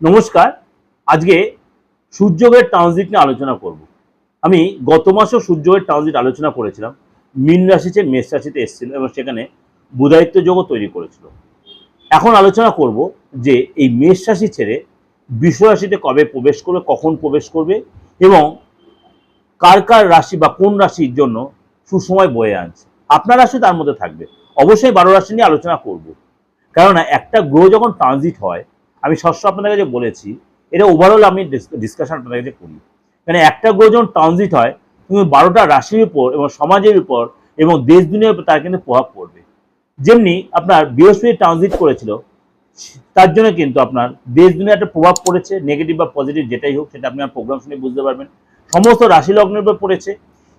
নমস্কার, আজকে সূর্যগ্রহের ট্রানজিট নিয়ে আলোচনা করব। আমি গত মাসেও সূর্যগ্রহের ট্রানজিট আলোচনা করেছিলাম। মীন রাশিতে, মেষ রাশিতে এসেছিল এবং সেখানে বুধায়িত্ব যোগও তৈরি করেছিল। এখন আলোচনা করব যে এই মেষ রাশি ছেড়ে রাশিতে কবে প্রবেশ করবে, কখন প্রবেশ করবে এবং কার কার রাশি বা কোন রাশির জন্য সুসময় বয়ে আনছে। আপনার রাশি তার মধ্যে থাকবে। অবশ্যই বারো রাশি নিয়ে আলোচনা করব। কেননা একটা গ্রহ যখন ট্রানজিট হয় আমি সবসময় আপনাদের কাছে বলেছি, এটা ওভারঅল আমি ডিসকাশন আপনাদের কাছে করি। মানে একটা গ্রহ যখন ট্রানজিট হয়, তুমি বারোটা রাশির উপর এবং সমাজের উপর এবং দেশ দুনিয়ার উপর তার কিন্তু প্রভাব পড়বে। যেমনি আপনার বৃহস্পতি ট্রানজিট করেছিল, তার জন্য কিন্তু আপনার দেশ দুনিয়া একটা প্রভাব পড়েছে নেগেটিভ বা পজিটিভ যেটাই হোক, সেটা আপনি প্রোগ্রাম শুনে বুঝতে পারবেন। সমস্ত রাশি লগ্নের উপর পড়েছে,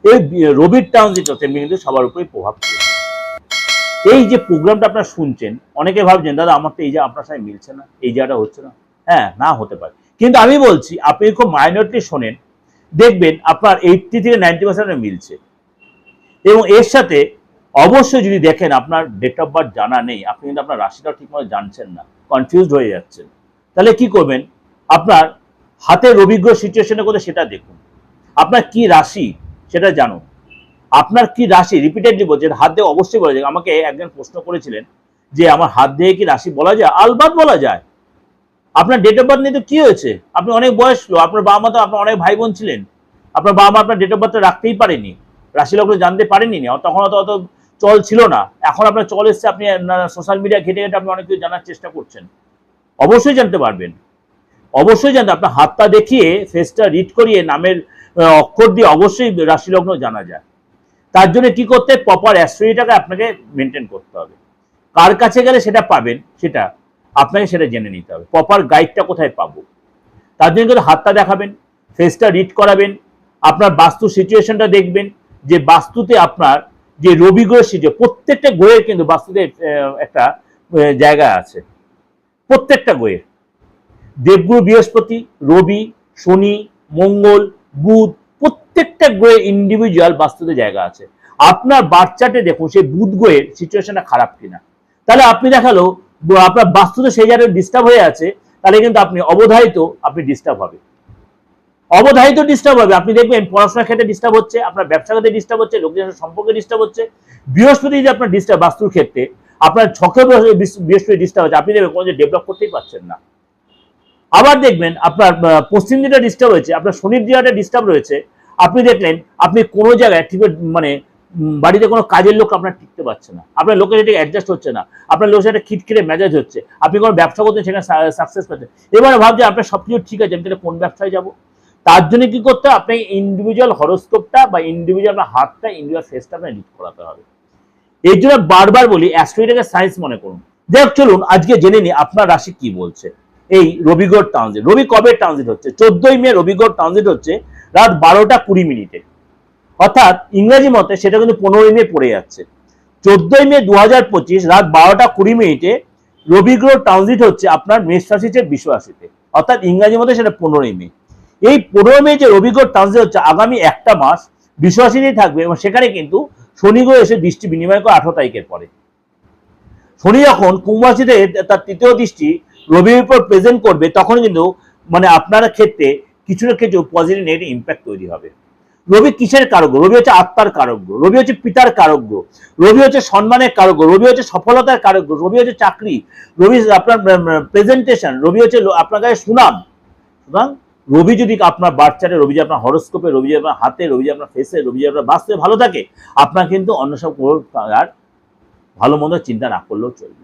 এই রবির ট্রানজিট তেমনি কিন্তু সবার উপরে প্রভাব পড়েছে এই যে প্রোগ্রামটা আপনারা শুনছেন, অনেকে ভাবছেন, দাদা, আমার তো এই যে আপনার সাথে মিলছে না, এই জায়গাটা হচ্ছে না। হ্যাঁ না হতে পারে। কিন্তু আমি বলছি, আপনি খুব মাইনরিটি শোনেন, দেখবেন আপনার এইটটি থেকে নাইনটি পার্সেন্ট মিলছে। এবং এর সাথে অবশ্যই যদি দেখেন আপনার ডেট অফ বার্থ জানা নেই, আপনি কিন্তু আপনার রাশিটাও ঠিকমতো জানছেন না কনফিউজড হয়ে যাচ্ছেন। তাহলে কি করবেন? আপনার হাতের অভিজ্ঞ সিচুয়েশনে করে সেটা দেখুন। আপনার কি রাশি সেটা জানুন। আপনার কি রাশি? রিপিটেডলি বলছেন হাত দিয়ে অবশ্যই বলা যায়। আমাকে একজন প্রশ্ন করেছিলেন যে, আমার হাত দিয়ে কি রাশি বলা যায়? আলবাত বলা যায়। আপনার ডেট অফ বার্থ নিয়ে তো কি হয়েছে? আপনি অনেক বয়স লো আপনার বাবা মা তো আপনার অনেক ভাই বোন ছিলেন। আপনার বাবা মা আপনার ডেট অফ বার্থটা রাখতেই পারেনি। রাশি লগ্ন জানতে পারেনি তখন অত অত চল ছিল না। এখন আপনার চল এসছে, আপনি সোশ্যাল মিডিয়া ঘেটে ঘেটে আপনি অনেক কিছু জানার চেষ্টা করছেন। অবশ্যই জানতে পারবেন। অবশ্যই জানতে আপনার হাতটা দেখিয়ে ফেসটা রিড করিয়ে নামের অক্ষর দিয়ে অবশ্যই রাশি লগ্ন জানা যায়। তার জন্য কি করতে প্রপার অ্যাস্ট্রোলজিটাকে আপনাকে মেনটেন করতে হবে। কার কাছে গেলে সেটা পাবেন? সেটা আপনাকে সেটা জেনে নিতে হবে। প্রপার গাইডটা কোথায় পাবো? তার জন্য কিন্তু হাতটা দেখাবেন ফেসটা রিড করাবেন, আপনার বাস্তু সিচুয়েশনটা দেখবেন, যে বাস্তুতে আপনার যে রবি গ্রহ সিচুয়ে প্রত্যেকটা গ্রহের কিন্তু বাস্তুতে একটা জায়গা আছে। প্রত্যেকটা গ্রহের। দেবগুরু বৃহস্পতি, রবি, শনি, মঙ্গল, বুধ প্রত্যেকটা গ্রহের ইন্ডিভিজুয়াল বাস্তুতে জায়গা আছে। আপনার বাচ্চাটে দেখুন, সেই বুধ গ্রহের সিচুয়েশনটা খারাপ কিনা। তাহলে আপনি দেখাল আপনার বাস্তুতে সেই জায়গায় ডিস্টার্ব হয়ে আছে, তাহলে কিন্তু আপনি অবধারিত আপনি ডিস্টার্ব হবে অবধারিত ডিস্টার্ব হবে। আপনি দেখবেন পড়াশোনার ক্ষেত্রে ডিস্টার্ব হচ্ছে, আপনার ব্যবসা ক্ষেত্রে ডিস্টার্ব হচ্ছে, লোকজনের সম্পর্কে ডিস্টার্ব হচ্ছে। বৃহস্পতি যদি আপনার ডিস্টার্ব বাস্তুর ক্ষেত্রে আপনার ছকে বৃহস্পতি- ডিস্টার্ব হচ্ছে। আপনি দেখবেন কোনো ডেভেলপ করতেই পারছেন না। আবার দেখবেন, আপনার পশ্চিম দিকটা ডিস্টার্ব হয়েছে, আপনার শনির দিকটা ডিস্টার্ব রয়েছে আপনি দেখলেন, আপনি কোনো জায়গায় ঠিক মানে বাড়িতে কোনো কাজের লোক আপনার টিকতে পারছে না। আপনার লোকের সাথে অ্যাডজাস্ট হচ্ছে না। আপনার লোকের সাথে খিটখিটে মেজাজ হচ্ছে। আপনি কোনো ব্যবসা করতে সেখানে সাকসেস পাচ্ছেন এবারে ভাবছে আপনার সব কিছু ঠিক আছে, আমি তাহলে কোন ব্যবসায় যাব? তার জন্য কি করতে হবে? আপনাকে ইন্ডিভিজুয়াল হরস্কোপটা বা ইন্ডিভিজুয়াল আপনার হাতটা ইন্ডিভিজুয়াল ফেসটা আপনার রিড করাতে হবে। এই জন্য বারবার বলি অ্যাস্ট্রোইটাকে সায়েন্স মনে করুন। হোক চলুন, আজকে জেনে নিই আপনার রাশি কি বলছে? এই রবিগড় ট্রানজিট রবি কবে ট্রানজিট হচ্ছে? চোদ্দই মে রবিগড় ট্রানজিট হচ্ছে রাত বারোটা কুড়ি মিনিটে। অর্থাৎ ইংরেজি মতে সেটা কিন্তু পনেরোই মে পড়ে যাচ্ছে। চোদ্দই মে দু রাত বারোটা কুড়ি মিনিটে রবিগ্রহ ট্রানজিট হচ্ছে আপনার মেষ রাশিতে, বিশ্ব রাশিতে। অর্থাৎ ইংরাজি মতে সেটা পনেরোই মে। এই পনেরো মে যে রবিগ্রহ ট্রানজিট হচ্ছে আগামী একটা মাস বিশ্ব রাশিতেই থাকবে এবং সেখানে কিন্তু শনি গ্রহ এসে দৃষ্টি বিনিময় করে আঠারো তারিখের পরে। শনি যখন কুম্ভ রাশিতে তার তৃতীয় দৃষ্টি রবির উপর প্রেজেন্ট করবে, তখন কিন্তু মানে আপনার ক্ষেত্রে কিছু না কিছু পজিটিভ নেগেটিভ ইম্প্যাক্ট তৈরি হবে। রবি কিসের কারক রবি হচ্ছে আত্মার কারক রবি হচ্ছে পিতার কারক রবি হচ্ছে সম্মানের কারক রবি হচ্ছে সফলতার কারক রবি হচ্ছে চাকরি, রবি আপনার প্রেজেন্টেশন রবি হচ্ছে আপনার কাছে সুনাম। সুতরাং রবি যদি আপনার বাচ্চারে রবি যদি আপনার হরস্কোপে রবি যদি আপনার হাতে, রবি যদি আপনার ফেসে রবি যদি আপনার বাস্তবে ভালো থাকে, আপনার কিন্তু অন্য সব আর ভালো মন্দ চিন্তা না করলেও চলবে।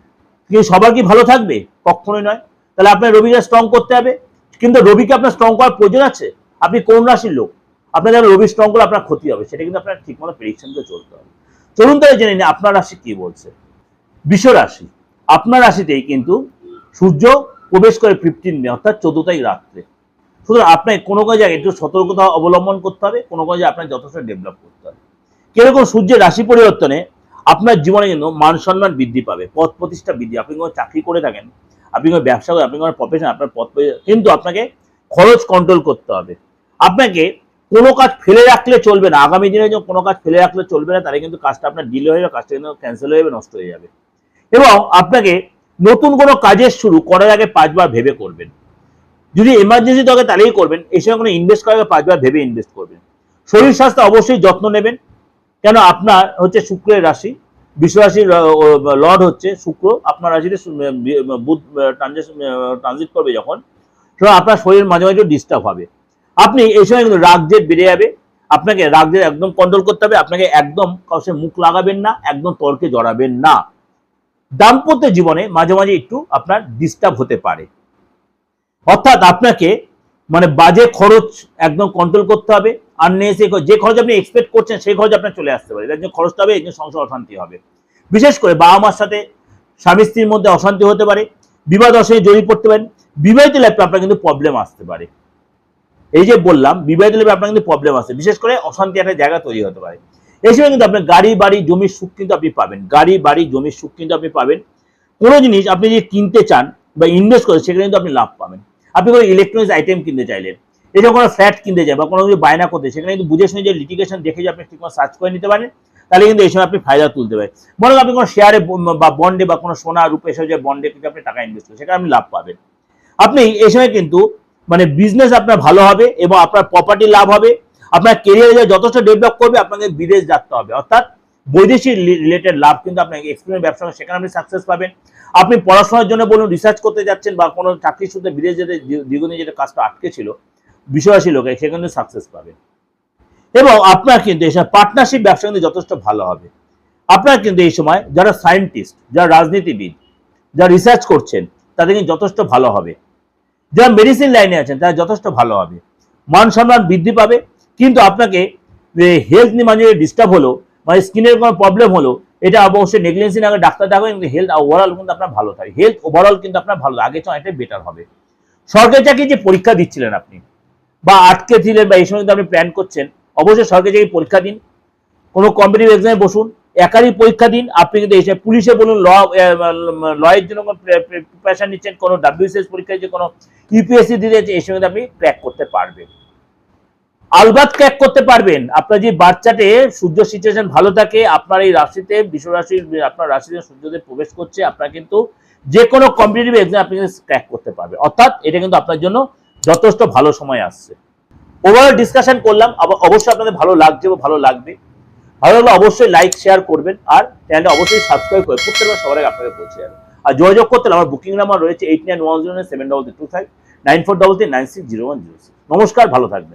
কিন্তু সবার কি ভালো থাকবে? কখনোই নয়। তাহলে আপনার রবিকে স্ট্রং করতে হবে। কিন্তু রবিকে আপনার স্ট্রং করার প্রয়োজন আছে? আপনি কোন রাশির লোক? আপনার যারা রবি স্ট্রং করলে আপনার ক্ষতি হবে, সেটা কিন্তু আপনার ঠিকমতো প্রেডিকশন করে চলতে হবে। চলুন তাহলে জেনে নিই, আপনার রাশি কি বলছে? বিশ্ব রাশি। আপনার রাশিতেই কিন্তু সূর্য প্রবেশ করে ফিফটিন মে, অর্থাৎ চোদ্দ তারিখ রাত্রে। সুতরাং আপনাকে কোনো জায়গায় একটু সতর্কতা অবলম্বন করতে হবে, কোনো কোনো জায়গায় আপনার যথেষ্ট ডেভেলপ করতে হবে। কীরকম সূর্যের রাশি পরিবর্তনে আপনার জীবনে কিন্তু মান সম্মান বৃদ্ধি পাবে পদ প্রতিষ্ঠা বৃদ্ধি, আপনি কোনো চাকরি করে থাকেন আপনি কোনো ব্যবসা করেন আপনি কোনো প্রফেশন আপনার পরি- কিন্তু আপনাকে খরচ কন্ট্রোল করতে হবে। আপনাকে কোনো কাজ ফেলে রাখলে চলবে না। আগামী দিনে যখন কোনো কাজ ফেলে রাখলে চলবে না, তাহলে কিন্তু কাজটা আপনার ডিলে হয়ে যাবে, কাজটা কিন্তু ক্যান্সেল হয়ে যাবে, নষ্ট হয়ে যাবে। এবং আপনাকে নতুন কোনো কাজের শুরু করার আগে পাঁচবার ভেবে করবেন। যদি এমার্জেন্সি থাকে তাহলেই করবেন। এই সময় কোনো ইনভেস্ট করার আগে পাঁচবার ভেবে ইনভেস্ট করবেন। শরীর স্বাস্থ্য অবশ্যই যত্ন নেবেন। কেন? আপনার হচ্ছে শুক্রের রাশি। বিশ্বরাশির লর্ড হচ্ছে, শুক্র, আপনার রাশিতে বুধ ট্রানজিট করবে যখন তখন আপনার শরীর মাঝে মাঝে ডিস্টার্ব হবে। আপনি এই সময় কিন্তু রাগ জেদ বেড়ে যাবে, আপনাকে রাগ জেদ একদম কন্ট্রোল করতে হবে, আপনাকে একদম কাউকে মুখ লাগাবেন না, একদম তর্কে জড়াবেন না। দাম্পত্য জীবনে মাঝে মাঝে একটু আপনার ডিস্টার্ব হতে পারে। অর্থাৎ আপনাকে মানে বাজে খরচ একদম কন্ট্রোল করতে হবে আর যে খরচ আপনি এক্সপেক্ট করছেন, সেই খরচ আপনার চলে আসতে পারে। যার জন্য খরচটা হবে জন্য সংসার অশান্তি হবে। বিশেষ করে বাবা মার সাথে স্বামী স্ত্রীর মধ্যে অশান্তি হতে পারে, বিবাদ অশান্তি জড়িয়ে পড়তে পারেন বিবাহিত লাইফে আপনার কিন্তু প্রবলেম আসতে পারে। এই যে বললাম, বিবাহিত লাইফে আপনার কিন্তু প্রবলেম আসে। বিশেষ করে অশান্তি একটা জায়গা তৈরি হতে পারে। এই সময় কিন্তু আপনার গাড়ি, বাড়ি, জমির সুখ কিন্তু আপনি পাবেন। গাড়ি, বাড়ি, জমির সুখ কিন্তু আপনি পাবেন। কোনো জিনিস আপনি যদি কিনতে চান বা ইনভেস্ট করেন, সেখানে কিন্তু আপনি লাভ পাবেন। আপনি কোনো ইলেকট্রনিক্স আইটেম কিনতে চাইলেন এছাড়া কোনো ফ্ল্যাট কিনতে যায় বা কোনো কিছু বায়না করতে সেখানে কিন্তু বুঝে শুনে যে লিটিগেশন দেখে যে আপনি ঠিক সার্চ করে নিতে পারেন, তাহলে কিন্তু এই সময় আপনি ফায়দা তুলতে পারেন। মনে আপনি কোনো শেয়ারে বা বন্ডে বা কোনো সোনা, রূপে এসব যে বন্ডে কিন্তু আপনি টাকা ইনভেস্ট করেন, সেখানে আপনি লাভ পাবেন। আপনি এই সময় কিন্তু মানে বিজনেস আপনার ভালো হবে এবং আপনার প্রপার্টি লাভ হবে, আপনার কেরিয়ারে যথেষ্ট ডেভেলপ করবে, আপনাকে বিদেশ যাতে হবে। অর্থাৎ বৈদেশিক রিলেটেড লাভ কিন্তু আপনাকে এক্সপিরিয়েন্স ব্যবসা সেখানে আপনি সাকসেস পাবেন। আপনি পড়াশোনার জন্য বলুন রিসার্চ করতে যাচ্ছেন বা কোনো চাকরি সূত্রে বিদেশ যেতে দীর্ঘদিন যেটা কাজটা আটকে ছিল বিষয়সী লোকে সেখানে সাকসেস পাবে। এবং আপনার কিন্তু এসব পার্টনারশিপ ব্যবসা কিন্তু যথেষ্ট ভালো হবে। আপনার কিন্তু এই সময় যারা সায়েন্টিস্ট যারা রাজনীতিবিদ, যারা রিসার্চ করছেন, তাদের কিন্তু যথেষ্ট ভালো হবে। যারা মেডিসিন লাইনে আছেন, তারা যথেষ্ট ভালো হবে। মান সম্মান বৃদ্ধি পাবে। কিন্তু আপনাকে হেলথ নিয়ে মাঝে ডিস্টার্ব হলো মানে স্কিনের কোনো প্রবলেম হলো, এটা অবশ্যই নেগলেন্সি না ডাক্তার দেখাবেন, কিন্তু হেলথ ওভারঅল কিন্তু আপনার ভালো থাকে। হেলথ ওভারঅল কিন্তু আপনার ভালো আগে চেয়ে অনেকটাই বেটার হবে। সরকারি চাকরি যে পরীক্ষা দিচ্ছিলেন আপনি বা আটকে ছিলেন বা এই সময় আপনি প্ল্যান করছেন, অবশ্যই সরকারি চাকরি পরীক্ষা দিন, কোনো কম্পিটিভ এক্সামে বসুন একারই পরীক্ষা দিন, আপনি কিন্তু এসে পুলিশে বলুন ল লয়ের জন্য প্রিপারেশন নিচ্ছেন, কোনো ডাব্লিউসিএস পরীক্ষায় যে কোনো ইউপিএসসি দিতে এই সময় আপনি ক্র্যাক করতে পারবেন। আলবাত ক্র্যাক করতে পারবেন। আপনার যে বাচ্চাতে সূর্য সিচুয়েশন ভালো থাকে, আপনার এই রাশিতে বিশ্ব রাশির, আপনার রাশিতে সূর্যদেব প্রবেশ করছে, আপনার কিন্তু যে কোনো কম্পিটিটিভ এক্সাম আপনি ক্র্যাক করতে পারবেন। অর্থাৎ এটা কিন্তু আপনার জন্য যথেষ্ট ভালো সময় আসছে। ওভারঅল ডিসকাশন করলাম অবশ্যই আপনাদের ভালো লাগছে বা ভালো লাগবে। ভালো লাগলে অবশ্যই লাইক শেয়ার করবেন, আর চ্যানেলটা অবশ্যই সাবস্ক্রাইব করে প্রত্যেকবার সবার আগে আপনাকে পৌঁছে যাবে। আর যোগাযোগ করতে আমার বুকিং নাম্বার রয়েছে eight nine one zero nine seven double two five nine four double three nine six zero one zero নমস্কার, ভালো থাকবেন।